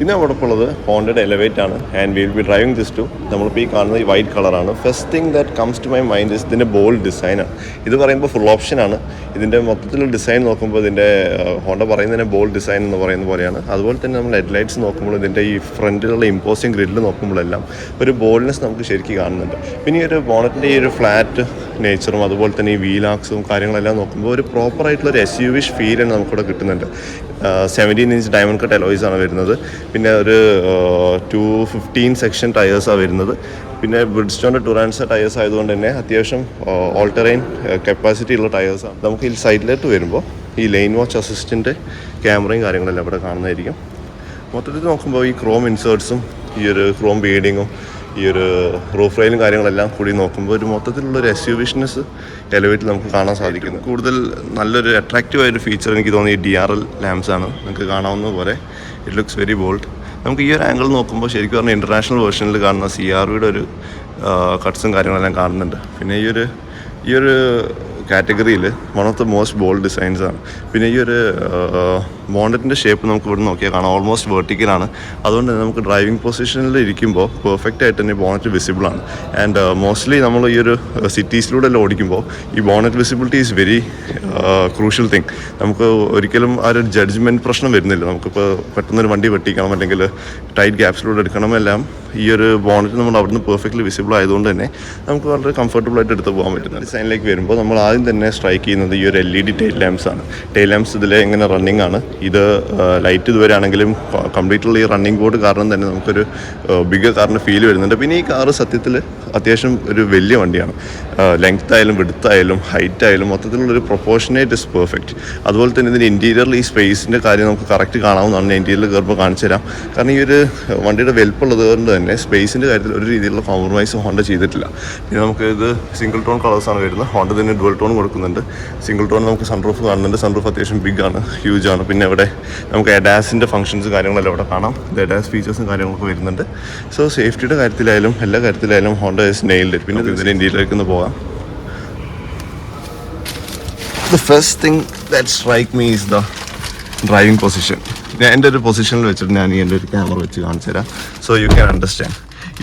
ഇന്ന് ഉള്ളത് Honda Elevate ആണ്. And will be driving this too നമ്മളിപ്പോൾ ഈ കാണുന്നത് ഈ വൈറ്റ് കളറാണ് first thing that comes to my mind is ഇതിന്റെ ബോൾഡ് ഡിസൈനാണ് ഇത് പറയുമ്പോൾ ഫുൾ ഓപ്ഷൻ ആണ്. ഇതിന്റെ മൊത്തത്തിലുള്ള ഡിസൈൻ നോക്കുമ്പോൾ ഇതിന്റെ ഹോണ്ട പറയുന്നതിനെ ബോൾഡ് ഡിസൈൻ എന്ന് പറയുന്ന പോലെയാണ്. അതുപോലെ തന്നെ നമ്മൾ ഹെഡ് ലൈറ്റ്സ് നോക്കുമ്പോൾ ഇതിന്റെ ഈ ഫ്രണ്ടിലുള്ള ഇമ്പോസിംഗ് ഗ്രില്ല് നോക്കുമ്പോഴെല്ലാം ഒരു ബോൾഡ്നെസ് നമുക്ക് ശരിക്കും കാണുന്നുണ്ട്. പിന്നെ ഈ ഒരു ബോണറ്റിന്റെ ഈ ഒരു ഫ്ലാറ്റ് നേച്ചറും അതുപോലെ തന്നെ ഈ വീലാക്സും കാര്യങ്ങളെല്ലാം നോക്കുമ്പോൾ ഒരു പ്രോപ്പർ ആയിട്ടുള്ള ഒരു എസ് യു വിഷ് ഫീൽ തന്നെ നമുക്കിവിടെ കിട്ടുന്നുണ്ട്. Seventeen inch diamond cut alloys ആണ് വരുന്നത്. പിന്നെ ഒരു ടു ഫിഫ്റ്റീൻ സെക്ഷൻ ടയേഴ്സാണ് വരുന്നത്. പിന്നെ ബ്രിഡ്സ്റ്റോണിന്റെ ടുറാൻസ് ടയേഴ്സ് ആയതുകൊണ്ട് തന്നെ അത്യാവശ്യം ഓൾട്ടറൈൻ കപ്പാസിറ്റി ഉള്ള ടയേഴ്സാണ് നമുക്ക് ഈ സൈഡിലോട്ട് വരുമ്പോൾ ഈ ലൈൻ വാച്ച് അസിസ്റ്റന്റ് ക്യാമറയും കാര്യങ്ങളെല്ലാം ഇവിടെ കാണുന്നതായിരിക്കും. മൊത്തത്തിൽ നോക്കുമ്പോൾ ഈ ക്രോം ഇൻസേർട്സും ഈ ഒരു ക്രോം ബീഡിങ്ങും ഈ ഒരു റൂഫ് കാര്യങ്ങളെല്ലാം കൂടി നോക്കുമ്പോൾ ഒരു മൊത്തത്തിലുള്ള ഒരു എസ് യു ബിസിനസ് എലവേറ്റിൽ നമുക്ക് കാണാൻ സാധിക്കുന്നു. കൂടുതൽ നല്ലൊരു അട്രാക്റ്റീവ് ആയൊരു ഫീച്ചർ എനിക്ക് തോന്നി ഡി ആർ എൽ ലാംസ് ആണ്. നിങ്ങൾക്ക് കാണാവുന്ന പോലെ. ഇറ്റ് ലുക്സ് വെരി ബോൾഡ് നമുക്ക് ഈ ഒരു ആംഗിൾ നോക്കുമ്പോൾ ശരിക്കും പറഞ്ഞാൽ ഇന്റർനാഷണൽ വേർഷനിൽ കാണുന്ന സി ആർ വിയുടെ ഒരു കട്ട്സും കാര്യങ്ങളെല്ലാം കാണുന്നുണ്ട്. പിന്നെ ഈ ഒരു ഈ ഒരു കാറ്റഗറിയിൽ one of the most bold designs ആണ്. പിന്നെ ഈ ഒരു മോണ്ടറ്റിന്റെ ഷേപ്പ് നമുക്ക് ഇവിടെ നോക്കിയാൽ കാണാം. ഓൾമോസ്റ്റ് വെർട്ടിക്കലാണ് അതുകൊണ്ട് തന്നെ നമുക്ക് ഡ്രൈവിംഗ് പൊസിഷനിൽ ഇരിക്കുമ്പോൾ പെർഫെക്റ്റ് ആയിട്ട് തന്നെ ബോണറ്റ് വിസിബിൾ ആണ്. ആൻഡ് മോസ്റ്റ്ലി നമ്മൾ ഈ ഒരു സിറ്റീസിലൂടെ എല്ലാം ഓടിക്കുമ്പോൾ ഈ bonnet visibility is very crucial thing നമുക്ക് ഒരിക്കലും ആ ഒരു ജഡ്ജ്മെന്റ് പ്രശ്നം വരുന്നില്ല. നമുക്കിപ്പോൾ പെട്ടെന്നൊരു വണ്ടി വെട്ടിക്കണം അല്ലെങ്കിൽ ടൈറ്റ് ഗ്യാപ്സിലൂടെ എടുക്കണം എല്ലാം ഈ ഒരു ബോണറ്റ് നമ്മൾ അവിടുന്ന് പെർഫെക്റ്റ്ലി വിസിബിൾ ആയതുകൊണ്ട് തന്നെ നമുക്ക് വളരെ കംഫർട്ടബിൾ ആയിട്ട് എടുത്ത് പോകാൻ പറ്റുന്ന ഡിസൈനിലേക്ക് വരുമ്പോൾ നമ്മൾ ആദ്യം തന്നെ സ്ട്രൈക്ക് ചെയ്യുന്നത് ഈ ഒരു L E D tail lamps ആണ്. ടെയിൽ ലാംപ്സ് ഇതിൽ എങ്ങനെ റണ്ണിങ് ആണ്. ഇത് ലൈറ്റ് ഇതുവരെ ആണെങ്കിലും കംപ്ലീറ്റ്ലി റണ്ണിങ് ബോർഡ് കാരണം തന്നെ നമുക്കൊരു ബിഗ് കാറിന് ഫീൽ വരുന്നുണ്ട്. പിന്നെ ഈ കാറ് സത്യത്തിൽ അത്യാവശ്യം ഒരു വലിയ വണ്ടിയാണ്. ലെങ്ത് ആയാലും വിടുത്ത് ആയാലും ഹൈറ്റ് ആയാലും മൊത്തത്തിലുള്ളൊരു പ്രൊപ്പോർഷനേറ്റ് ഇസ് പെർഫെക്റ്റ് അതുപോലെ തന്നെ ഇതിന്റെ ഇന്റീരിയറിൽ ഈ സ്പേസിന്റെ കാര്യം നമുക്ക് കറക്റ്റ് കാണാവുന്നതാണ്. ഞാൻ ഇന്റീരിയറിൽ കയറുമ്പോൾ കാണിച്ചു തരാം. കാരണം ഈ ഒരു വണ്ടിയുടെ വലുപ്പമുള്ളത് കൊണ്ട് തന്നെ സ്പേസിന്റെ കാര്യത്തിൽ ഒരു രീതിയിലുള്ള കോംപ്രമൈസ് ഹോണ്ട ചെയ്തിട്ടില്ല. പിന്നെ നമുക്ക് ഇത് സിംഗിൾ ടോൺ കളേഴ്സാണ് വരുന്നത്. ഹോണ്ട തന്നെ ഡുവൽ ടോൺ കൊടുക്കുന്നുണ്ട്. സിംഗിൾ ടോൺ നമുക്ക് സൺറൂഫ് കാണുന്നുണ്ട്. സൺറൂഫ് അത്യാവശ്യം ബിഗ് ആണ് ഹ്യൂജ് ആണ്. പിന്നെ ഇവിടെ നമുക്ക് എഡാസിന്റെ ഫംഗ്ഷൻസ് കാര്യങ്ങളെല്ലാം ഇവിടെ കാണാം. എഡാസ് ഫീച്ചേഴ്സും കാര്യങ്ങളൊക്കെ വരുന്നുണ്ട്. സോ സേഫ്റ്റിയുടെ കാര്യത്തിലായാലും എല്ലാ കാര്യത്തിലായാലും ഹോണ്ട ഇസ് നെയിൽഡ് പിന്നെ ഇതിന്റെ ഇന്ത്യയിലേക്ക് ഒന്ന് പോകാം. The first thing that strike me is the driving position ഞാൻ എന്റെ ഒരു പൊസിഷനിൽ വെച്ചിട്ട് ഞാൻ ഈ എന്റെ ഒരു ക്യാമറ വെച്ച് കാണിച്ചു തരാം. സോ യു ക്യാൻ അണ്ടർസ്റ്റാൻഡ്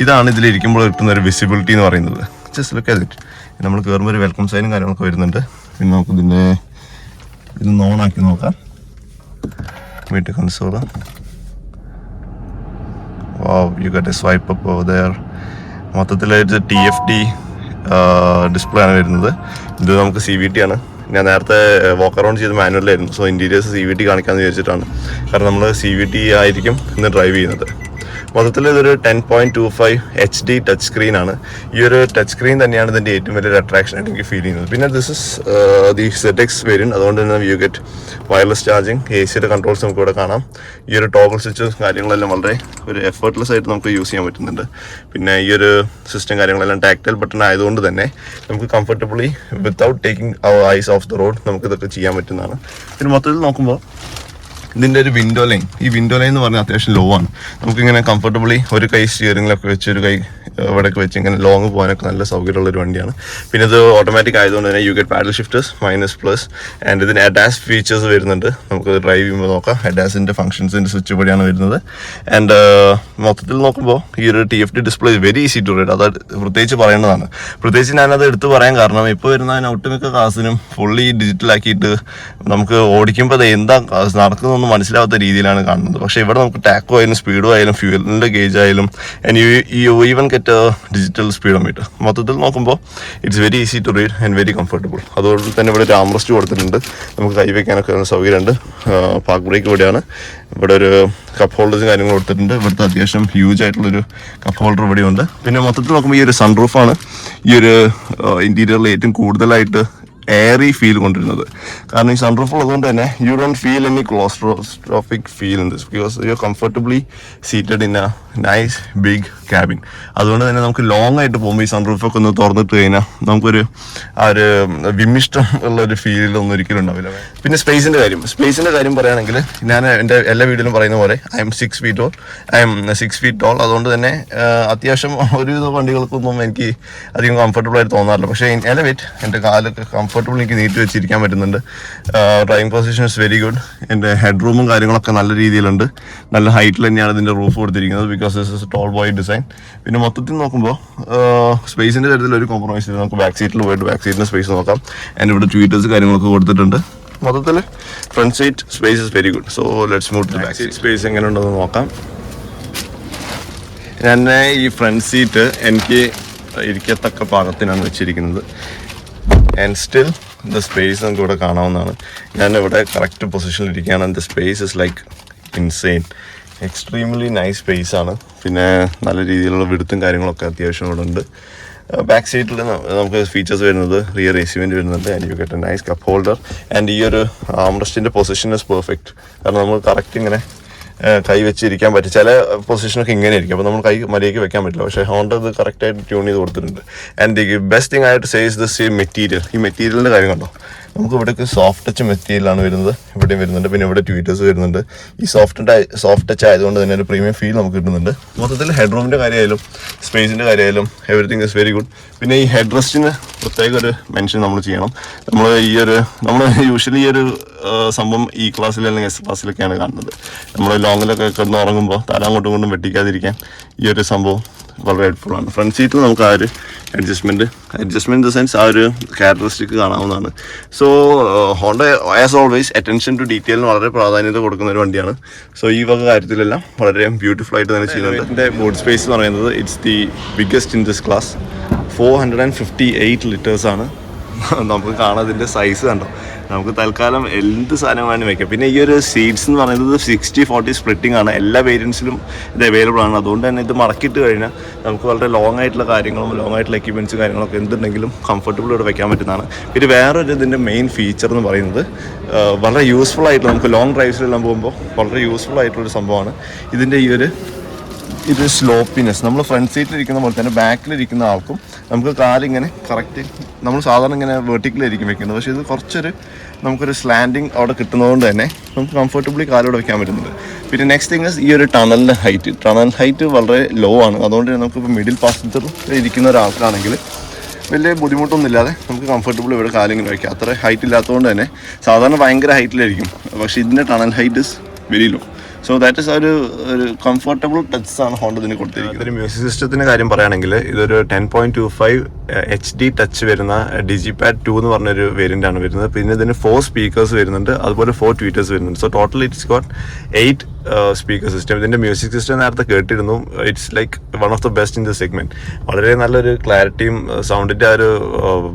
ഇതാണ് ഇതിലിരിക്കുമ്പോൾ കിട്ടുന്ന ഒരു വിസിബിലിറ്റി എന്ന് പറയുന്നത്. ജസ്റ്റ് ലുക്ക് അറ്റ് ഇറ്റ് നമ്മൾ കയറുമ്പോൾ ഒരു വെൽക്കം സൈനും കാര്യങ്ങളൊക്കെ വരുന്നുണ്ട്. പിന്നെ നമുക്ക് ഇതിന്റെ ഇത് നോണാക്കി നോക്കാം. വീട്ടിൽ console wow you get a swipe up over there മൊത്തത്തിൽ ടി എഫ് ഡി ഡിസ്പ്ലേ ആണ് വരുന്നത്. ഇത് നമുക്ക് സി വി ടി ആണ്. ഞാൻ നേരത്തെ വോക്ക് അറൗണ്ട് ചെയ്ത് മാനുവലായിരുന്നു so interiors C V T കാണിക്കാമെന്ന് വിചാരിച്ചിട്ടാണ്. കാരണം നമ്മൾ സി വി ടി ആയിരിക്കും ഇന്ന് ഡ്രൈവ് ചെയ്യുന്നത്. മൊത്തത്തിൽ ഇതൊരു ten point two five H D touch screen ആണ്. ഈ ഒരു ടച്ച് സ്ക്രീൻ തന്നെയാണ് ഇതിന്റെ ഏറ്റവും വലിയൊരു അട്രാക്ഷൻ ആയിട്ട് എനിക്ക് ഫീൽ ചെയ്യുന്നത്. പിന്നെ this is the Z X variant അതുകൊണ്ട് തന്നെ you get wireless charging A സിയുടെ കൺട്രോൾസ് നമുക്ക് ഇവിടെ കാണാം. ഈ ഒരു ടോഗിൾ സ്വിച്ച് കാര്യങ്ങളെല്ലാം വളരെ ഒരു എഫേർട്ട്ലെസ് ആയിട്ട് നമുക്ക് യൂസ് ചെയ്യാൻ പറ്റുന്നുണ്ട്. പിന്നെ ഈ ഒരു സിസ്റ്റം കാര്യങ്ങളെല്ലാം ടാക്ടൈൽ ബട്ടൺ ആയതുകൊണ്ട് തന്നെ നമുക്ക് comfortably without taking eyes off the road നമുക്ക് ഇതൊക്കെ ചെയ്യാൻ പറ്റുന്നതാണ്. പിന്നെ മൊത്തത്തിൽ നോക്കുമ്പോൾ ഇതിന്റെ ഒരു വിൻഡോ ലൈൻ ഈ വിൻഡോ ലൈൻ എന്ന് പറഞ്ഞാൽ അത്യാവശ്യം ലോ ആണ്. നമുക്കിങ്ങനെ കംഫർട്ടബിളി ഒരു കൈ സ്റ്റിയറിംഗിലൊക്കെ വെച്ച് ഒരു കൈ ഇവിടെയൊക്കെ വെച്ച് ഇങ്ങനെ ലോങ് പോകാനൊക്കെ നല്ല സൗകര്യമുള്ള ഒരു വണ്ടിയാണ്. പിന്നെ ഇത് ഓട്ടോമാറ്റിക് ആയതുകൊണ്ട് തന്നെ you get paddle shifters minus plus and ഇതിന് അഡാസ് ഫീച്ചേഴ്സ് വരുന്നുണ്ട്. നമുക്ക് ഡ്രൈവ് ചെയ്യുമ്പോൾ നോക്കാം. അഡാസിന്റെ ഫംഗ്ഷൻസിന്റെ സ്വിച്ച് വഴിയാണ് വരുന്നത്. ആൻഡ് മൊത്തത്തിൽ നോക്കുമ്പോൾ ഈ ഒരു T F D display very easy to read അത് പ്രത്യേകിച്ച് പറയേണ്ടതാണ്. പ്രത്യേകിച്ച് ഞാനത് എടുത്ത് പറയാൻ കാരണം ഇപ്പോൾ വരുന്ന ഒട്ടുമിക്ക കാസിനും ഫുള്ളി ഡിജിറ്റലാക്കിയിട്ട് നമുക്ക് ഓടിക്കുമ്പോൾ അത് എന്താ നടക്കുന്നതെന്ന് മനസ്സിലാവാത്ത രീതിയിലാണ് കാണുന്നത്. പക്ഷേ ഇവിടെ നമുക്ക് ടാക്കോ ആയാലും സ്പീഡോ ആയാലും ഫ്യൂവലിന്റെ ഗേജ് ആയാലും and you even digital speedometer മൊത്തത്തിൽ നോക്കുമ്പോൾ it's very easy to read and very comfortable അതുകൊണ്ട് തന്നെ ഇവിടെ ഒരു ആംറസ്റ്റ് കൊടുത്തിട്ടുണ്ട്. നമുക്ക് കൈ വയ്ക്കാനൊക്കെ സൗകര്യമുണ്ട്. പാർക്ക് ബ്രേക്ക് ഇവിടെയാണ്. ഇവിടെ ഒരു കപ്പ് ഹോൾഡേഴ്സും കാര്യങ്ങളും കൊടുത്തിട്ടുണ്ട്. ഇവിടുത്തെ അത്യാവശ്യം ഹ്യൂജ് ആയിട്ടുള്ളൊരു കപ്പ് ഹോൾഡർ ഇവിടെയുണ്ട്. പിന്നെ മൊത്തത്തിൽ നോക്കുമ്പോൾ ഈ ഒരു സൺറൂഫാണ് ഈ ഒരു ഇന്റീരിയറിൽ ഏറ്റവും കൂടുതലായിട്ട് എയറി ഫീൽ കൊണ്ടിരുന്നത്. കാരണം ഈ സൺറൂഫ് ഉള്ളതുകൊണ്ട് തന്നെ you don't feel any claustrophobic feel in this because you comfortably seated in a nice big cabin അതുകൊണ്ട് തന്നെ നമുക്ക് ലോങ് ആയിട്ട് പോകുമ്പോൾ ഈ സൺറൂഫൊക്കെ ഒന്ന് തുറന്നിട്ട് കഴിഞ്ഞാൽ നമുക്കൊരു ആ ഒരു വിമിഷ്ടം ഉള്ള ഒരു ഫീലൊന്നും ഒരിക്കലും ഉണ്ടാവില്ല. പിന്നെ സ്പേസിന്റെ കാര്യം. സ്പേസിന്റെ കാര്യം പറയുകയാണെങ്കിൽ ഞാൻ എന്റെ എല്ലാ വീട്ടിലും പറയുന്ന പോലെ I'm six feet tall I'm six feet tall അതുകൊണ്ട് തന്നെ അത്യാവശ്യം ഒരുവിധ വണ്ടികൾക്കൊന്നും എനിക്ക് അധികം കംഫർട്ടബിൾ ആയിട്ട് തോന്നാറില്ല. പക്ഷേ എലവേറ്റ് എന്റെ കാലൊക്കെ കംഫർട്ട് കംഫർട്ടബിൾ എനിക്ക് നീറ്റ് വെച്ചിരിക്കാൻ പറ്റുന്നുണ്ട്. Driving position is very good എന്റെ ഹെഡ് റൂമും കാര്യങ്ങളൊക്കെ നല്ല രീതിയിലുണ്ട്. നല്ല ഹൈറ്റിൽ തന്നെയാണ് ഇതിന്റെ റൂഫ് കൊടുത്തിരിക്കുന്നത് because this is tall boy design പിന്നെ മൊത്തത്തിൽ നോക്കുമ്പോൾ സ്പേസിന്റെ കാര്യത്തിൽ ഒരു കോംപ്രമൈസ് ഇല്ല. നമുക്ക് ബാക്ക് സീറ്റിൽ പോയിട്ട് ബാക്ക് സീറ്റിന്റെ സ്പേസ് നോക്കാം. എന്റെ ഇവിടെ ട്വീറ്റേഴ്സ് കാര്യങ്ങളൊക്കെ കൊടുത്തിട്ടുണ്ട്. മൊത്തത്തിൽ front seat space is very good so let's move to back seat space എങ്ങനെ ഉണ്ടെന്ന് നോക്കാം. ഞാൻ ഈ ഫ്രണ്ട് സീറ്റ് എനിക്ക് ഇരിക്കത്തക്ക പാകത്തിനാണ് വെച്ചിരിക്കുന്നത്. ആൻഡ് സ്റ്റിൽ ദ സ്പേസ് നമുക്ക് ഇവിടെ കാണാവുന്നതാണ്. ഞാൻ ഇവിടെ കറക്റ്റ് പൊസിഷനിൽ ഇരിക്കുകയാണ്. The space is like insane extremely nice space ആണ്. പിന്നെ നല്ല രീതിയിലുള്ള വിടുത്തും കാര്യങ്ങളൊക്കെ അത്യാവശ്യം ഇവിടെ ഉണ്ട്. ബാക്ക് സീറ്റിൽ നമുക്ക് ഫീച്ചേഴ്സ് വരുന്നത് റിയർ വെന്റ് വരുന്നുണ്ട് and you get a nice cup holder and ഈ ഒരു ആംറസ്റ്റിന്റെ പൊസിഷൻ ഇസ് പെർഫെക്റ്റ് കാരണം നമ്മൾ കറക്റ്റ് ഇങ്ങനെ ഏഹ് കൈ വെച്ചിരിക്കാൻ പറ്റും. ചില പൊസിഷനൊക്കെ ഇങ്ങനെ ഇരിക്കും അപ്പോൾ നമ്മൾ കൈ മര്യാദയ്ക്ക് വെക്കാൻ പറ്റില്ല. പക്ഷേ ഹോണ്ട ഇത് കറക്റ്റായിട്ട് ട്യൂൺ ചെയ്ത് കൊടുത്തിട്ടുണ്ട്. ആൻഡ് ദി ബെസ്റ്റ് തിങ് ആയിട്ട് സേസ് ദ സെയിം മെറ്റീരിയൽ ഈ മെറ്റീരിയലിന്റെ കാര്യം കണ്ടോ? നമുക്ക് ഇവിടേക്ക് സോഫ്റ്റ് ടച്ച് മെറ്റീരിയലാണ് വരുന്നത്. ഇവിടെയും വരുന്നുണ്ട്. പിന്നെ ഇവിടെ ട്വീറ്റേഴ്സ് വരുന്നുണ്ട്. ഈ സോഫ്റ്റ് സോഫ്റ്റ് ടച്ച് ആയതുകൊണ്ട് തന്നെ ഒരു പ്രീമിയം ഫീൽ നമുക്ക് കിട്ടുന്നുണ്ട്. മൊത്തത്തിൽ ഹെഡ് റൂമിന്റെ കാര്യമായാലും സ്പേസിന്റെ കാര്യമായാലും എവറിത്തിങ് ഇസ് വെരി ഗുഡ് പിന്നെ ഈ ഹെഡ് റെസ്റ്റിന് പ്രത്യേക ഒരു മെൻഷൻ നമ്മൾ ചെയ്യണം. നമ്മൾ ഈ ഒരു നമ്മൾ യൂഷ്വലി ഈ ഒരു സംഭവം ഈ ക്ലാസ്സിൽ അല്ലെങ്കിൽ എസ് ക്ലാസ്സിലൊക്കെയാണ് കാണുന്നത്. നമ്മൾ ലോങ്ങിലൊക്കെ കിടന്ന് ഉറങ്ങുമ്പോൾ തല അങ്ങോട്ടും കൊണ്ടും വെട്ടിക്കാതിരിക്കാൻ ഈ ഒരു സംഭവം വളരെ ഹെൽപ്ഫുൾ ആണ്. ഫ്രണ്ട് സീറ്റിൽ നമുക്ക് ആ ഒരു adjustment adjustment in the sense ആ ഒരു ക്യാരക്ടറിസ്റ്റിക് കാണാവുന്നതാണ്. So Honda as always attention to ഡീറ്റെയിലിന് വളരെ പ്രാധാന്യത കൊടുക്കുന്ന ഒരു വണ്ടിയാണ്. സോ ഈ വക കാര്യത്തിലെല്ലാം വളരെ ബ്യൂട്ടിഫുൾ ആയിട്ട് തന്നെ ചെയ്യുന്നുണ്ട്. എന്റെ ബോർഡ് സ്പേസ് എന്ന് പറയുന്നത് it's the biggest in this class four hundred and fifty eight ലിറ്റേഴ്സാണ് നമുക്ക് കാണാം ഇതിന്റെ സൈസ് കണ്ടോ? നമുക്ക് തൽക്കാലം എന്ത് സാധനം വേണമെങ്കിൽ വെക്കാം. പിന്നെ ഈ ഒരു സീഡ്സ് എന്ന് പറയുന്നത് സിക്സ്റ്റി ഫോർട്ടി സ്പ്ലിറ്റിംഗ് ആണ്. എല്ലാ വേരിയൻസിലും ഇത് അവൈലബിൾ ആണ്. അതുകൊണ്ട് തന്നെ ഇത് മടക്കിയിട്ട് കഴിഞ്ഞാൽ നമുക്ക് വളരെ ലോങ് ആയിട്ടുള്ള കാര്യങ്ങളും ലോങ് ആയിട്ടുള്ള എക്യുപ്മെന്റ്സും കാര്യങ്ങളൊക്കെ എന്തുണ്ടെങ്കിലും കംഫർട്ടബിൾ ഇവിടെ വെക്കാൻ പറ്റുന്നതാണ്. പിന്നെ വേറൊരു ഇതിന്റെ മെയിൻ ഫീച്ചർ എന്ന് പറയുന്നത് വളരെ യൂസ്ഫുൾ ആയിട്ടുള്ള നമുക്ക് ലോങ് ഡ്രൈവ്സിലെല്ലാം പോകുമ്പോൾ വളരെ യൂസ്ഫുൾ ആയിട്ടുള്ളൊരു സംഭവമാണ് ഇതിന്റെ ഈ ഒരു ഇത് സ്ലോപ്പിനെസ്. നമ്മൾ ഫ്രണ്ട് സീറ്റിൽ ഇരിക്കുന്ന പോലെ തന്നെ ബാക്കിലിരിക്കുന്ന ആൾക്കും നമുക്ക് കാലിങ്ങനെ കറക്റ്റ് നമ്മൾ സാധാരണ ഇങ്ങനെ വെർട്ടിക്കലായിരിക്കും വെക്കുന്നത്. പക്ഷേ ഇത് കുറച്ചൊരു നമുക്കൊരു സ്ലാൻഡിങ് അവിടെ കിട്ടുന്നതുകൊണ്ട് തന്നെ നമുക്ക് കംഫർട്ടബിളി കാലോടെ വെക്കാൻ പറ്റുന്നുണ്ട്. പിന്നെ നെക്സ്റ്റ് തിങ് ഈ ഒരു ടണലിന്റെ ഹൈറ്റ് ടണൽ ഹൈറ്റ് വളരെ ലോ ആണ്. അതുകൊണ്ട് തന്നെ നമുക്കിപ്പോൾ മിഡിൽ പാസഞ്ചർ ഇരിക്കുന്ന ഒരാൾക്കാണെങ്കിൽ വലിയ ബുദ്ധിമുട്ടൊന്നുമില്ലാതെ നമുക്ക് കംഫർട്ടബിൾ ഇവിടെ കാലിങ്ങനെ വയ്ക്കാം അത്ര ഹൈറ്റ് ഇല്ലാത്തതുകൊണ്ട് തന്നെ സാധാരണ ഭയങ്കര ഹൈറ്റിലായിരിക്കും പക്ഷേ ഇതിന്റെ tunnel height is very low so that is ഒരു ഒരു കംഫർട്ടബിൾ ടച്ച് ആണ് ഹോണ്ട ഇതിന് കൊടുത്തിരിക്കുന്നത്. ഒരു മ്യൂസിക് സിസ്റ്റത്തിന്റെ കാര്യം പറയുകയാണെങ്കിൽ ഇതൊരു ten point two five H D touch വരുന്ന ഡിജി പാഡ് ടു എന്ന് പറഞ്ഞൊരു വേരിയന്റ് ആണ് വരുന്നത്. പിന്നെ ഇതിന് ഫോർ സ്പീക്കേഴ്സ് വരുന്നുണ്ട് അതുപോലെ ഫോർ ട്വീറ്റേഴ്സ് വരുന്നുണ്ട്. So total it's got eight speaker system ഇതിന്റെ മ്യൂസിക് സിസ്റ്റം നേരത്തെ കേട്ടിരുന്നു. It's like one of the best in the segment വളരെ നല്ലൊരു ക്ലാരിറ്റിയും സൗണ്ടിന്റെ ആ ഒരു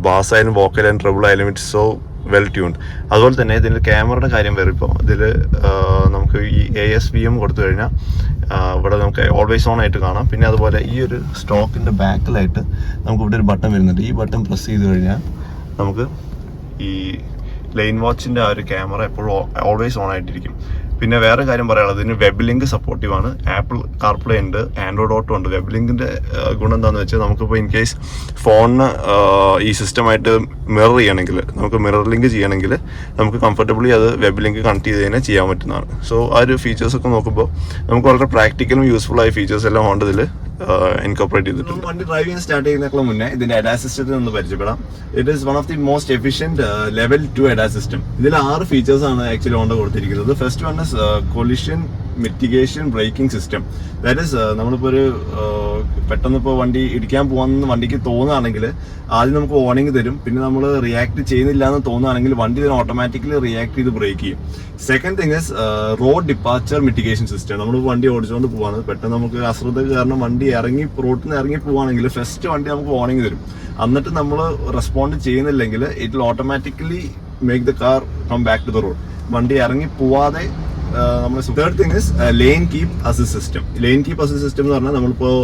ബാസ് ആയാലും വോക്കൽ ആയാലും ട്രബിൾ ആയാലും ഇറ്റ്സ് സോ വെൽ ട്യൂൺഡ് അതുപോലെ തന്നെ ഇതിന്റെ ക്യാമറയുടെ കാര്യം വരുമ്പോൾ ഇതിൽ നമുക്ക് ഈ എ എസ് വി എം കൊടുത്തു കഴിഞ്ഞാൽ ഇവിടെ നമുക്ക് ഓൾവേസ് ഓൺ ആയിട്ട് കാണാം. പിന്നെ അതുപോലെ ഈ ഒരു സ്റ്റോക്കിന്റെ ബാക്കിലായിട്ട് നമുക്ക് ഇവിടെ ഒരു ബട്ടൺ വരുന്നുണ്ട്. ഈ ബട്ടൺ പ്രസ് ചെയ്ത് കഴിഞ്ഞാൽ നമുക്ക് ഈ ലൈൻ വാച്ചിന്റെ ആ ഒരു ക്യാമറ എപ്പോഴും ഓൾവേസ് ഓൺ ആയിട്ടിരിക്കും. പിന്നെ വേറെ കാര്യം പറയാനുള്ളത് ഇതിന് വെബ് ലിങ്ക് സപ്പോർട്ടീവ് ആണ്. ആപ്പിൾ കാർപ്ലേ ഉണ്ട് ആൻഡ്രോയിഡ് ഓട്ടോ ഉണ്ട്. വെബ് ലിങ്കിന്റെ ഗുണം എന്താണെന്ന് വെച്ചാൽ നമുക്കിപ്പോൾ ഇൻ കേസ് ഫോണിന് ഈ സിസ്റ്റമായിട്ട് മിറർ ചെയ്യണമെങ്കിൽ നമുക്ക് മിറർ ലിങ്ക് ചെയ്യണമെങ്കിൽ നമുക്ക് കംഫർട്ടബിളി അത് വെബ് ലിങ്ക് കണക്ട് ചെയ്ത് തന്നെ ചെയ്യാൻ പറ്റുന്നതാണ്. സോ ആ ഒരു ഫീച്ചേഴ്സ് ഒക്കെ നോക്കുമ്പോൾ നമുക്ക് വളരെ പ്രാക്ടിക്കലും യൂസ്ഫുൾ ആയ ഫീച്ചേഴ്സ് എല്ലാം ഹോണ്ട ഇതിൽ ഇൻകോപ്പറേറ്റ് ചെയ്തിട്ടുണ്ട്. വണ്ടി ഡ്രൈവിംഗ് സ്റ്റാർട്ട് ചെയ്യുന്നതിനേക്കാൾ മുന്നേ ഇതിന്റെ അഡാ സിസ്റ്റത്തിൽ നിന്ന് പരിചയപ്പെടാം. It is one of the most efficient level two ADAS system ഇതിൽ ആറ് ഫീച്ചേഴ്സ് ആണ് ആക്ച്വലി ഹോണ്ട കൊടുത്തിരിക്കുന്നത് first one is collision mitigation braking system that is നമ്മളിപ്പോൾ ഒരു പെട്ടെന്ന് ഇപ്പോൾ വണ്ടി ഇടിക്കാൻ പോകാമെന്ന് വണ്ടിക്ക് തോന്നുകയാണെങ്കിൽ ആദ്യം നമുക്ക് വാർണിംഗ് തരും. പിന്നെ നമ്മൾ റിയാക്ട് ചെയ്യുന്നില്ല എന്ന് തോന്നുകയാണെങ്കിൽ വണ്ടി ഇതിന് ഓട്ടോമാറ്റിക്കലി റിയാക്ട് ചെയ്ത് ബ്രേക്ക് ചെയ്യും. Second thing is road departure mitigation system നമ്മൾ വണ്ടി ഓടിച്ചുകൊണ്ട് പോവാണ്. പെട്ടെന്ന് നമുക്ക് അശ്രദ്ധ കാരണം വണ്ടി ഇറങ്ങി റോട്ടിൽ നിന്ന് ഇറങ്ങി പോവാണെങ്കിൽ ഫസ്റ്റ് വണ്ടി നമുക്ക് വാർണിംഗ് തരും. എന്നിട്ട് നമ്മൾ റെസ്പോണ്ട് ചെയ്യുന്നില്ലെങ്കിൽ it will automatically make the car come back to the road വണ്ടി ഇറങ്ങി പോവാതെ നമ്മൾ third thing is lane keep assist system lane keep assist system എന്ന് പറഞ്ഞാൽ നമ്മളിപ്പോൾ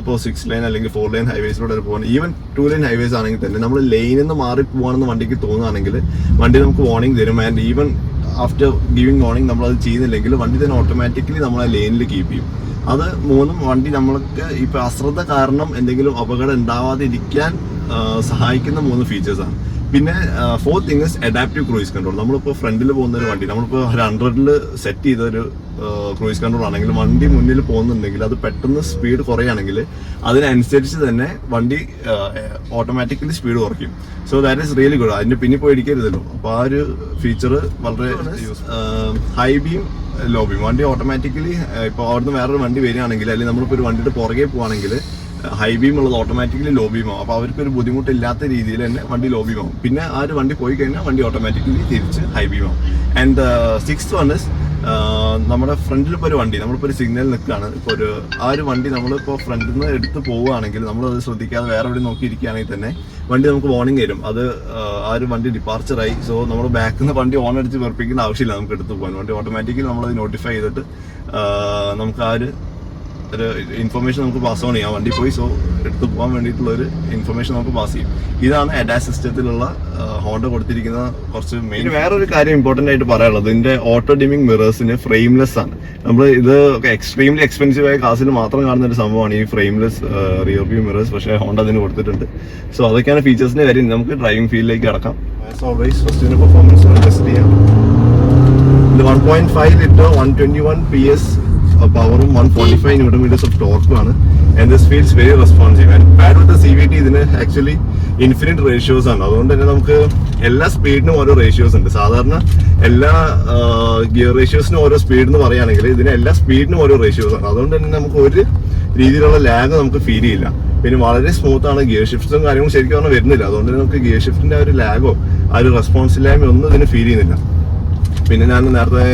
ഇപ്പോൾ സിക്സ് ലൈൻ അല്ലെങ്കിൽ ഫോർ ലൈൻ ഹൈവേസിലൂടെ പോകണം ഈവൻ ടു ലൈൻ ഹൈവേസ് ആണെങ്കിൽ തന്നെ നമ്മൾ ലൈനിൽ നിന്ന് മാറി പോകണമെന്ന് വണ്ടിക്ക് തോന്നുകയാണെങ്കിൽ വണ്ടി നമുക്ക് വാർണിംഗ് തരും. And even after giving warning നമ്മൾ അത് ചെയ്യുന്നില്ലെങ്കിൽ വണ്ടി തന്നെ ഓട്ടോമാറ്റിക്കലി നമ്മളെ ലെയിനിൽ കീപ്പ് ചെയ്യും. അത് മൂന്നും വണ്ടി നമ്മൾക്ക് ഇപ്പൊ അശ്രദ്ധ കാരണം എന്തെങ്കിലും അപകടം ഉണ്ടാവാതിരിക്കാൻ സഹായിക്കുന്ന മൂന്ന് ഫീച്ചേഴ്സ് ആണ്. പിന്നെ four things adaptive cruise control നമ്മളിപ്പോൾ ഫ്രണ്ടിൽ പോകുന്ന ഒരു വണ്ടി നമ്മളിപ്പോൾ ഒരു ഹൺഡ്രഡിൽ സെറ്റ് ചെയ്ത ഒരു ക്രൂയിസ് കൺട്രോൾ ആണെങ്കിൽ വണ്ടി മുന്നിൽ പോകുന്നുണ്ടെങ്കിൽ അത് പെട്ടെന്ന് സ്പീഡ് കുറയുകയാണെങ്കിൽ അതിനനുസരിച്ച് തന്നെ വണ്ടി ഓട്ടോമാറ്റിക്കലി സ്പീഡ് കുറയ്ക്കും. So that is really good അതിന്റെ പിന്നെ പോയി ഇടിക്കരുതല്ലോ അപ്പോൾ ആ ഒരു ഫീച്ചർ വളരെ ഹൈ ബീം ലോ ബീം വണ്ടി ഓട്ടോമാറ്റിക്കലി ഇപ്പോൾ അവിടുന്ന് വേറൊരു വണ്ടി വരികയാണെങ്കിൽ അല്ലെങ്കിൽ നമ്മളിപ്പോൾ ഒരു വണ്ടിയുടെ പുറകെ പോവാണെങ്കിൽ ഹൈ ബീം ഉള്ളത് ഓട്ടോമാറ്റിക്കലി ലോ ബീം ആവും. അപ്പോൾ അവർക്ക് ഒരു ബുദ്ധിമുട്ടില്ലാത്ത രീതിയിൽ തന്നെ വണ്ടി ലോ ബീം ആവും. പിന്നെ ആ ഒരു വണ്ടി പോയി കഴിഞ്ഞാൽ വണ്ടി ഓട്ടോമാറ്റിക്കലി തിരിച്ച് ഹൈ ബീം ആവും. ആൻഡ് സിക്സ് വൺ ഇസ് നമ്മുടെ ഫ്രണ്ടിൽ ഇപ്പോൾ ഒരു വണ്ടി നമ്മളിപ്പോൾ ഒരു സിഗ്നൽ നിൽക്കുകയാണ്. ഇപ്പോൾ ഒരു ആ ഒരു വണ്ടി നമ്മളിപ്പോൾ ഫ്രണ്ടിൽ നിന്ന് എടുത്ത് പോവുകയാണെങ്കിൽ നമ്മളത് ശ്രദ്ധിക്കാതെ വേറെ എവിടെ നോക്കിയിരിക്കുകയാണെങ്കിൽ തന്നെ വണ്ടി നമുക്ക് വാർണിംഗ് തരും. അത് ആ, ഒരു വണ്ടി ഡിപ്പാർച്ചറായി സോ നമ്മൾ ബാക്കിൽ നിന്ന് വണ്ടി ഓൺ അടിച്ച് വെറുപ്പിക്കേണ്ട ആവശ്യമില്ല നമുക്ക് എടുത്ത് പോകാൻ. വണ്ടി ഓട്ടോമാറ്റിക്കലി നമ്മളത് നോട്ടിഫൈ ചെയ്തിട്ട് നമുക്ക് ആ ഒരു ഒരു ഇൻഫർമേഷൻ നമുക്ക് പാസ് ഓൺ ചെയ്യാം വണ്ടി പോയി. സോ എടുത്തു പോകാൻ വേണ്ടിയിട്ടുള്ള ഒരു ഇൻഫർമേഷൻ നമുക്ക് പാസ് ചെയ്യും. ഇതാണ് അഡാ സിസ്റ്റത്തിലുള്ള ഹോണ്ട കൊടുത്തിരിക്കുന്ന കുറച്ച് മെയിൻ വേറൊരു കാര്യം ഇമ്പോർട്ടന്റ് ആയിട്ട് പറയാനുള്ളത്. ഇതിന്റെ ഓട്ടോ ഡിമിംഗ് മിറേഴ്സിന് ഫ്രെയിംലെസ് ആണ്. നമ്മൾ ഇത് എക്സ്ട്രീംലി എക്സ്പെൻസീവ് ആയ കാസിൽ മാത്രം കാണുന്ന ഒരു സംഭവമാണ് ഈ ഫ്രെയിംലെസ് റിയർ വ്യൂ മിറേഴ്സ് പക്ഷേ ഹോണ്ട അതിന് കൊടുത്തിട്ടുണ്ട്. സോ അതൊക്കെയാണ് ഫീച്ചേഴ്സിന്റെ കാര്യം. നമുക്ക് ഡ്രൈവിംഗ് ഫീൽഡിലേക്ക് കടക്കാം. ഓൾവേസ് ഫസ്റ്റ് പെർഫോമൻസ് ടെസ്റ്റ് ചെയ്യാം. ഇത് one point five litre one twenty one P S പവറും one forty five newton meters of ടോർക്കും ആണ്. And this feels very responsive and paired with C V T ഇതിന് actually infinite ratios ആണ്. അതുകൊണ്ട് തന്നെ നമുക്ക് എല്ലാ സ്പീഡിനും ഓരോ റേഷ്യോസ് ഉണ്ട്. സാധാരണ എല്ലാ ഗിയർ റേഷ്യോസിനും ഓരോ സ്പീഡ് എന്ന് പറയുകയാണെങ്കിൽ ഇതിന് എല്ലാ സ്പീഡിനും ഓരോ റേഷ്യോസ് ആണ്. അതുകൊണ്ട് തന്നെ നമുക്ക് ഒരു രീതിയിലുള്ള ലാഗ് നമുക്ക് ഫീൽ ചെയ്യില്ല. പിന്നെ വളരെ സ്മൂത്ത് ആണ്. ഗിയർ ഷിഫ്റ്റ്സും കാര്യങ്ങളും ശരിക്കും പറഞ്ഞാൽ വരുന്നില്ല. അതുകൊണ്ട് തന്നെ നമുക്ക് ഗിയർ ഷിഫ്റ്റിന്റെ ഒരു ലാഗോ ആ ഒരു റെസ്പോൺസ് ഒന്നും ഇതിന് ഫീൽ ചെയ്യുന്നില്ല. പിന്നെ ഞാൻ നേരത്തെ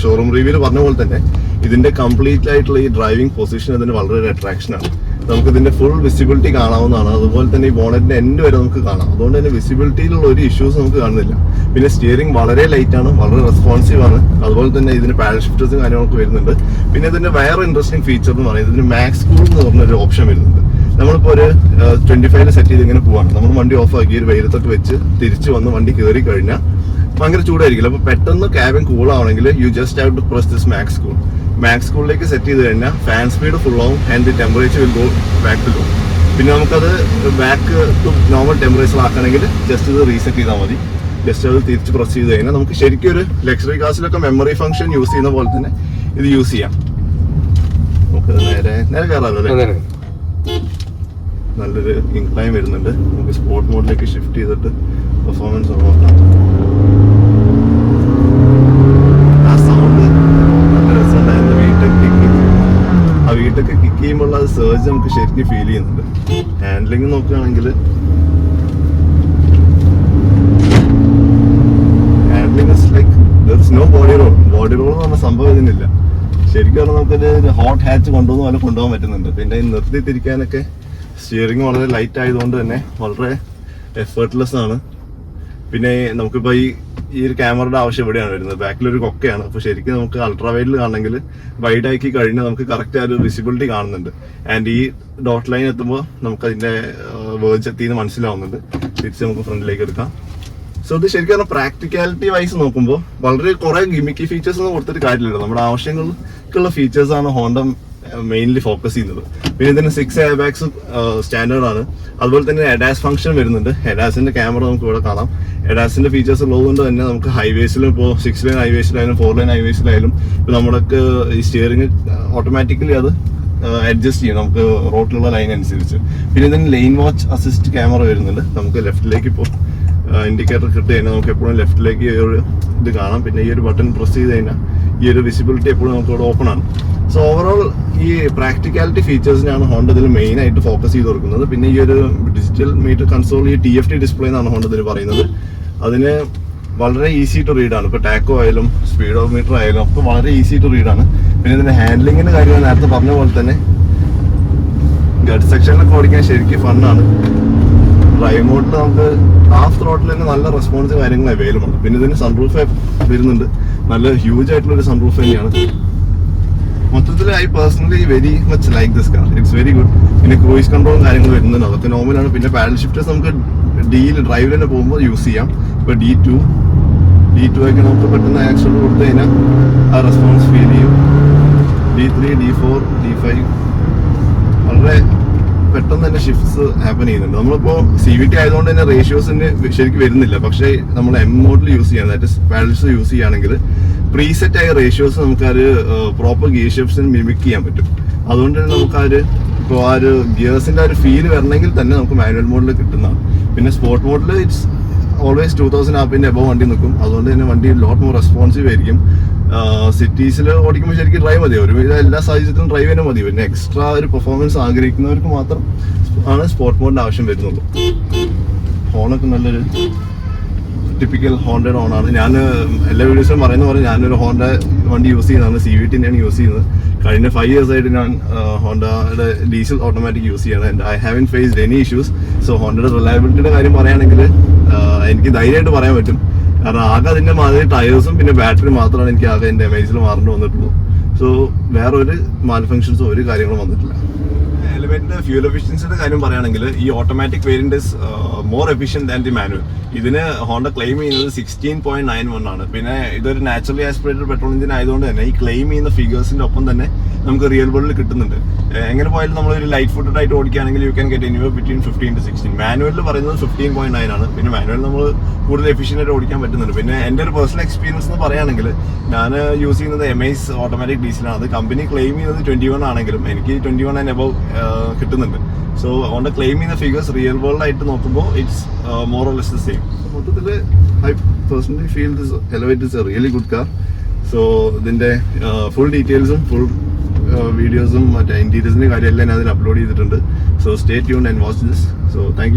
ഷോറൂം റിവ്യൂൽ പറഞ്ഞ പോലെ തന്നെ ഇതിന്റെ കംപ്ലീറ്റ് ആയിട്ടുള്ള ഈ ഡ്രൈവിംഗ് പൊസിഷൻ ഇതിന് വളരെ ഒരു അട്രാക്ഷൻ ആണ്. നമുക്ക് ഇതിന്റെ ഫുൾ വിസിബിലിറ്റി കാണാവുന്നതാണ്. അതുപോലെ തന്നെ ഈ ബോണറ്റിന്റെ എൻഡ് വരെ നമുക്ക് കാണാം. അതുകൊണ്ട് തന്നെ വിസിബിലിറ്റിയിലുള്ള ഒരു ഇഷ്യൂസ് നമുക്ക് കാണുന്നില്ല. പിന്നെ സ്റ്റിയറിംഗ് വളരെ ലൈറ്റ് ആണ് വളരെ റെസ്പോൺസീവ് ആണ്. അതുപോലെ തന്നെ ഇതിന് പാരഷിഫ്റ്റേഴ്സും കാര്യങ്ങളൊക്കെ വരുന്നുണ്ട്. പിന്നെ ഇതിന്റെ വേറെ ഇൻട്രസ്റ്റിംഗ് ഫീച്ചർ എന്ന് പറയുന്നത് ഇതിന് മാക്സ് കൂൾ എന്ന് പറഞ്ഞൊരു ഓപ്ഷൻ വരുന്നുണ്ട്. നമ്മളിപ്പോ ഒരു ട്വന്റി ഫൈവ് സെറ്റ് ചെയ്ത് ഇങ്ങനെ പോവാണ്. നമ്മൾ വണ്ടി ഓഫ് ആക്കി ഒരു വെയിലത്തൊക്കെ വെച്ച് തിരിച്ചു വന്ന് വണ്ടി കയറി കഴിഞ്ഞാൽ ഭയങ്കര ചൂടായിരിക്കില്ല. അപ്പൊ പെട്ടെന്ന് cabin cool you just have to press this max cool max കൂളിലേക്ക് set ചെയ്ത് കഴിഞ്ഞാൽ ഫാൻ സ്പീഡ് ഫുൾ ആവും and the temperature will go back to low പിന്നെ നമുക്കത് ബാക്ക് ടു നോർമൽ ടെമ്പറേച്ചർ ആക്കണമെങ്കിൽ ജസ്റ്റ് ഇത് റീസെറ്റ് ചെയ്താൽ മതി. ജസ്റ്റ് അത് തിരിച്ച് പ്രസ് ചെയ്ത് കഴിഞ്ഞാൽ നമുക്ക് ശരിക്കും ഒരു ലക്ഷറി കാസിലൊക്കെ മെമ്മറി ഫംഗ്ഷൻ യൂസ് ചെയ്യുന്ന പോലെ തന്നെ ഇത് യൂസ് ചെയ്യാം. നമുക്ക് നേരെ നേരെ കയറാമല്ലോ അല്ലേ? നല്ലൊരു ഇൻക്ലൈൻ വരുന്നുണ്ട്. നമുക്ക് സ്പോർട്ട് മോഡിലേക്ക് ഷിഫ്റ്റ് ചെയ്തിട്ട് പെർഫോമൻസ് നോക്കാം ചെയ്യുമ്പോൾ അത് സേർജ് നമുക്ക് ശരിക്കും ഫീൽ ചെയ്യുന്നുണ്ട്. ഹാൻഡ്ലിങ് നോക്കുകയാണെങ്കിൽ handling like no body roll body roll എന്ന് പറഞ്ഞ സംഭവം ഇതിനില്ല. ശരിക്കും പറഞ്ഞാൽ നമുക്കൊരു ഹോട്ട് ഹാച്ച് കൊണ്ടുപോകുന്ന പോലെ കൊണ്ടുപോകാൻ പറ്റുന്നുണ്ട്. പിന്നെ നിർത്തി തിരിക്കാനൊക്കെ സ്റ്റിയറിംഗ് വളരെ ലൈറ്റ് ആയതുകൊണ്ട് തന്നെ വളരെ എഫേർട്ട്ലെസ് ആണ്. പിന്നെ നമുക്കിപ്പോൾ ഈ ഈ ഒരു ക്യാമറയുടെ ആവശ്യം എവിടെയാണ് വരുന്നത്. ബാക്കിൽ ഒരു കൊക്കയാണ്. അപ്പോൾ ശരിക്കും നമുക്ക് അൾട്രാ വൈഡിൽ കാണണമെങ്കിൽ വൈഡ് ആക്കി കഴിഞ്ഞാൽ നമുക്ക് കറക്റ്റ് ആ ഒരു വിസിബിലിറ്റി കാണുന്നുണ്ട്. ആൻഡ് ഈ ഡോട്ട് ലൈൻ എത്തുമ്പോൾ നമുക്ക് അതിന്റെ വേർഡ്സ് എത്തിയെന്ന് മനസ്സിലാവുന്നുണ്ട്. തിരിച്ച് നമുക്ക് ഫ്രണ്ടിലേക്ക് എടുക്കാം. സോ ഇത് ശരിക്കും പറഞ്ഞാൽ പ്രാക്ടിക്കാലിറ്റി വൈസ് നോക്കുമ്പോൾ വളരെ കുറെ ഗിമിക്കി ഫീച്ചേഴ്സ് ഒന്നും കൊടുത്തിട്ട് കാര്യമില്ല നമ്മുടെ ആവശ്യങ്ങൾക്കുള്ള ഫീച്ചേഴ്സാണ് ഹോണ്ട മെയിൻലി ഫോക്കസ് ചെയ്യുന്നത്. പിന്നെ ഇതിന് സിക്സ് എയർ ബാഗ്സ് സ്റ്റാൻഡേർഡ് ആണ്. അതുപോലെ തന്നെ എഡാസ് ഫംഗ്ഷൻ വരുന്നുണ്ട്. എഡാസിന്റെ ക്യാമറ നമുക്ക് ഇവിടെ കാണാം. എഡാസിന്റെ ഫീച്ചേഴ്സ് ഉള്ളതുകൊണ്ട് തന്നെ നമുക്ക് ഹൈവേസിലും ഇപ്പോൾ സിക്സ് ലൈൻ ഹൈവേസിലായാലും ഫോർ ലൈൻ ഹൈവേസിലായാലും ഇപ്പോൾ നമ്മൾക്ക് ഈ സ്റ്റിയറിംഗ് ഓട്ടോമാറ്റിക്കലി അത് അഡ്ജസ്റ്റ് ചെയ്യും. നമുക്ക് റോട്ടിലുള്ള ലൈൻ അനുസരിച്ച്. പിന്നെ ഇതിന് ലൈൻ വാച്ച് അസിസ്റ്റ് ക്യാമറ വരുന്നുണ്ട്. നമുക്ക് ലെഫ്റ്റിലേക്ക് ഇപ്പോൾ ഇൻഡിക്കേറ്റർ കിട്ടി കഴിഞ്ഞാൽ നമുക്ക് എപ്പോഴും ലെഫ്റ്റിലേക്ക് ഒരു ഇത് കാണാം. പിന്നെ ഈ ഒരു ബട്ടൺ പ്രസ് ചെയ്ത് കഴിഞ്ഞാൽ ഈ ഒരു വിസിബിലിറ്റി എപ്പോഴും നമുക്ക് ഇവിടെ ഓപ്പൺ ആണ്. സോ ഓവറോൾ ഈ പ്രാക്ടിക്കാലിറ്റി ഫീച്ചേഴ്സിനാണ് ഹോണ്ട ഇതിൽ മെയിൻ ആയിട്ട് ഫോക്കസ് ചെയ്ത് കൊടുക്കുന്നത്. പിന്നെ ഈ ഒരു ഡിജിറ്റൽ മീറ്റർ കൺസോൾ ഈ ടി എഫ് ടി ഡിസ്പ്ലേ എന്നാണ് ഹോണ്ട ഇതിൽ പറയുന്നത്. അതിന് വളരെ ഈസി ടു റീഡ് ആണ്. ഇപ്പൊ ടാക്കോ ആയാലും സ്പീഡോ മീറ്റർ ആയാലും ഒക്കെ വളരെ ഈസി ടു റീഡ് ആണ്. പിന്നെ ഇതിന്റെ ഹാൻഡ്ലിങ്ങിന്റെ കാര്യം നേരത്തെ പറഞ്ഞ പോലെ തന്നെ ഗഡ് സെക്ഷനിലൊക്കെ ഓടിക്കാൻ ശരിക്കും ഫണ്ണാണ് ഡ്രൈവ് മോഡിൽ നമുക്ക് ഹാഫ് ത്രോട്ടിൽ തന്നെ നല്ല റെസ്പോൺസ് കാര്യങ്ങൾ അവൈലബിൾ ആണ്. പിന്നെ ഇതിന് സൺറൂഫ് വരുന്നുണ്ട്. നല്ല ഹ്യൂജ് ആയിട്ടുള്ള ഒരു സൺറൂഫ് തന്നെയാണ്. മൊത്തത്തിൽ I personally very much like this car it's very good പിന്നെ ക്രൂയിസ് കൺട്രോളും കാര്യങ്ങളും വരുന്നുണ്ട്. അതൊക്കെ നോർമലാണ് പിന്നെ പാരൽ ഷിഫ്റ്റേഴ്സ് നമുക്ക് ഡിയിൽ ഡ്രൈവിൽ തന്നെ പോകുമ്പോൾ യൂസ് ചെയ്യാം. ഇപ്പോൾ ഡി ടു ഡി ടു ഒക്കെ നമുക്ക് പെട്ടെന്ന് ആക്ഷൻ കൊടുത്തു കഴിഞ്ഞാൽ ആ റെസ്പോൺസ് ഫീൽ ചെയ്യും. D three D four D five വളരെ പെട്ടെന്ന് തന്നെ ഷിഫ്റ്റ്സ് ഹാപ്പൻ ചെയ്യുന്നുണ്ട്. നമ്മളിപ്പോ സി വി ടി ആയതുകൊണ്ട് തന്നെ റേഷ്യോസിന് ശരിക്കും വരുന്നില്ല. പക്ഷേ നമ്മൾ എം മോഡൽ യൂസ് ചെയ്യാൻ ദാറ്റ് പാഡൽസ് യൂസ് ചെയ്യുകയാണെങ്കിൽ പ്രീസെറ്റ് ആയ റേഷ്യോസ് നമുക്ക് അത് പ്രോപ്പർ ഗിയർ ഷിഫ്റ്റ്സിന് മിമിക് ചെയ്യാൻ പറ്റും. അതുകൊണ്ട് തന്നെ നമുക്ക് ആര് ഒരു ഇപ്പോൾ ആ ഒരു ഗിയേഴ്സിന്റെ ആ ഒരു ഫീൽ വരണമെങ്കിൽ തന്നെ നമുക്ക് മാനുവൽ മോഡിൽ കിട്ടുന്നതാണ്. പിന്നെ സ്പോർട്ട് മോഡിൽ ഇറ്റ്സ് ഓൾവേസ് ടൂ തൗസൻഡ് ആപ്പിന്റെ അബവ് വണ്ടി നിൽക്കും. അതുകൊണ്ട് തന്നെ വണ്ടി ലോട്ട് മോർ റെസ്പോൺസീവ് ആയിരിക്കും. സിറ്റീസിൽ ഓടിക്കുമ്പോൾ ശരിക്കും ഡ്രൈവ് മതി. ഒരു എല്ലാ സാഹചര്യത്തിലും ഡ്രൈവ് തന്നെ മതി. പിന്നെ എക്സ്ട്രാ ഒരു പെർഫോമൻസ് ആഗ്രഹിക്കുന്നവർക്ക് മാത്രം ആണ് സ്പോർട്ട് മോഡിന്റെ ആവശ്യം വരുന്നുള്ളൂ ഹോണൊക്കെ നല്ലൊരു ടിപ്പിക്കൽ ഹോണ്ടഡ് ഹോണാണ് ഞാൻ എല്ലാ വീഡിയോസിലും പറയുന്ന പോലെ ഞാനൊരു ഹോണ്ട വണ്ടി യൂസ് ചെയ്യുന്നതാണ്. സി വി യൂസ് ചെയ്യുന്നത്. കഴിഞ്ഞ ഫൈവ് ഇയേഴ്സ് ആയിട്ട് ഞാൻ ഹോണ്ടയുടെ ഡീസൽ ഓട്ടോമാറ്റിക് യൂസ് ചെയ്യണം. ആൻഡ് ഐ ഇൻ ഫേസ്ഡ് എനി ഇഷ്യൂസ് സോ ഹോണ്ടയുടെ റിലയബിലിറ്റിയുടെ കാര്യം പറയുകയാണെങ്കിൽ എനിക്ക് ധൈര്യമായിട്ട് പറയാൻ പറ്റും. കാരണം ആകെ അതിന്റെ മാതിരി ടയേഴ്സും പിന്നെ ബാറ്ററി മാത്രമാണ് എനിക്ക് ആകെ എന്റെ എമേജിൽ മാറേണ്ടി വന്നിട്ടുള്ളൂ. സോ വേറെ ഒരു മാൽ ഫങ്ഷൻസോ ഒരു കാര്യങ്ങളും വന്നിട്ടില്ല. എലിമെന്റിന്റെ ഫ്യൂൽ എഫിഷ്യൻസിയുടെ കാര്യം പറയുകയാണെങ്കിൽ ഈ automatic variant is more efficient than the manual ഇതിന് ഹോണ്ട ക്ലെയിം ചെയ്യുന്നത് സിക്സ്റ്റീൻ പോയിന്റ് നയൻ വൺ ആണ്. പിന്നെ ഇതൊരു നാച്ചുറലി ആസ്പിറേറ്റഡ് പെട്രോൾ എഞ്ചിൻ ആയതുകൊണ്ട് തന്നെ ഈ ക്ലെയിം ചെയ്യുന്ന ഫിഗേഴ്സിന്റെ ഒപ്പം തന്നെ നമുക്ക് റിയൽ വേൾഡിൽ കിട്ടുന്നുണ്ട്. എങ്ങനെ പോയാലും നമ്മൾ ഒരു ലൈറ്റ് ഫുട്ടഡ് ആയിട്ട് ഓടിക്കുകയാണെങ്കിൽ you can get anywhere between fifteen to sixteen മാനുവലിൽ പറയുന്നത് ഫിഫ്റ്റീൻ പോയിന്റ് നയൻ ആണ്. പിന്നെ മാനുവൽ നമ്മൾ കൂടുതൽ എഫിഷ്യന്റ് ആയിട്ട് ഓടിക്കാൻ പറ്റുന്നുണ്ട്. പിന്നെ എന്റെ ഒരു പേഴ്സണൽ എക്സ്പീരിയൻസ് എന്ന് പറയുകയാണെങ്കിൽ ഞാൻ യൂസ് ചെയ്യുന്നത് എം ഐസ് ഓട്ടോമാറ്റിക് ഡീസലാണ് അത് കമ്പനി ക്ലെയിം ചെയ്യുന്നത് ട്വന്റി വൺ ആണെങ്കിലും എനിക്ക് ട്വന്റി വൺ ആൻഡ് എബവ് കിട്ടുന്നുണ്ട്. സോ അതുകൊണ്ട് ക്ലെയിം ചെയ്യുന്ന ഫിഗേഴ്സ് റിയൽ വേൾഡ് ആയിട്ട് നോക്കുമ്പോൾ it's more or less the same മൊത്തത്തിൽ I personally feel this Elevate is a really good car so ഇതിന്റെ ഫുൾ ഡീറ്റെയിൽസും ഫുൾ വീഡിയോസും മറ്റേ ഇന്റീരിയേഴ്സിന്റെ കാര്യം എല്ലാം ഞാൻ അതിൽ അപ്ലോഡ് ചെയ്തിട്ടുണ്ട്. So stay tune and watch this so thank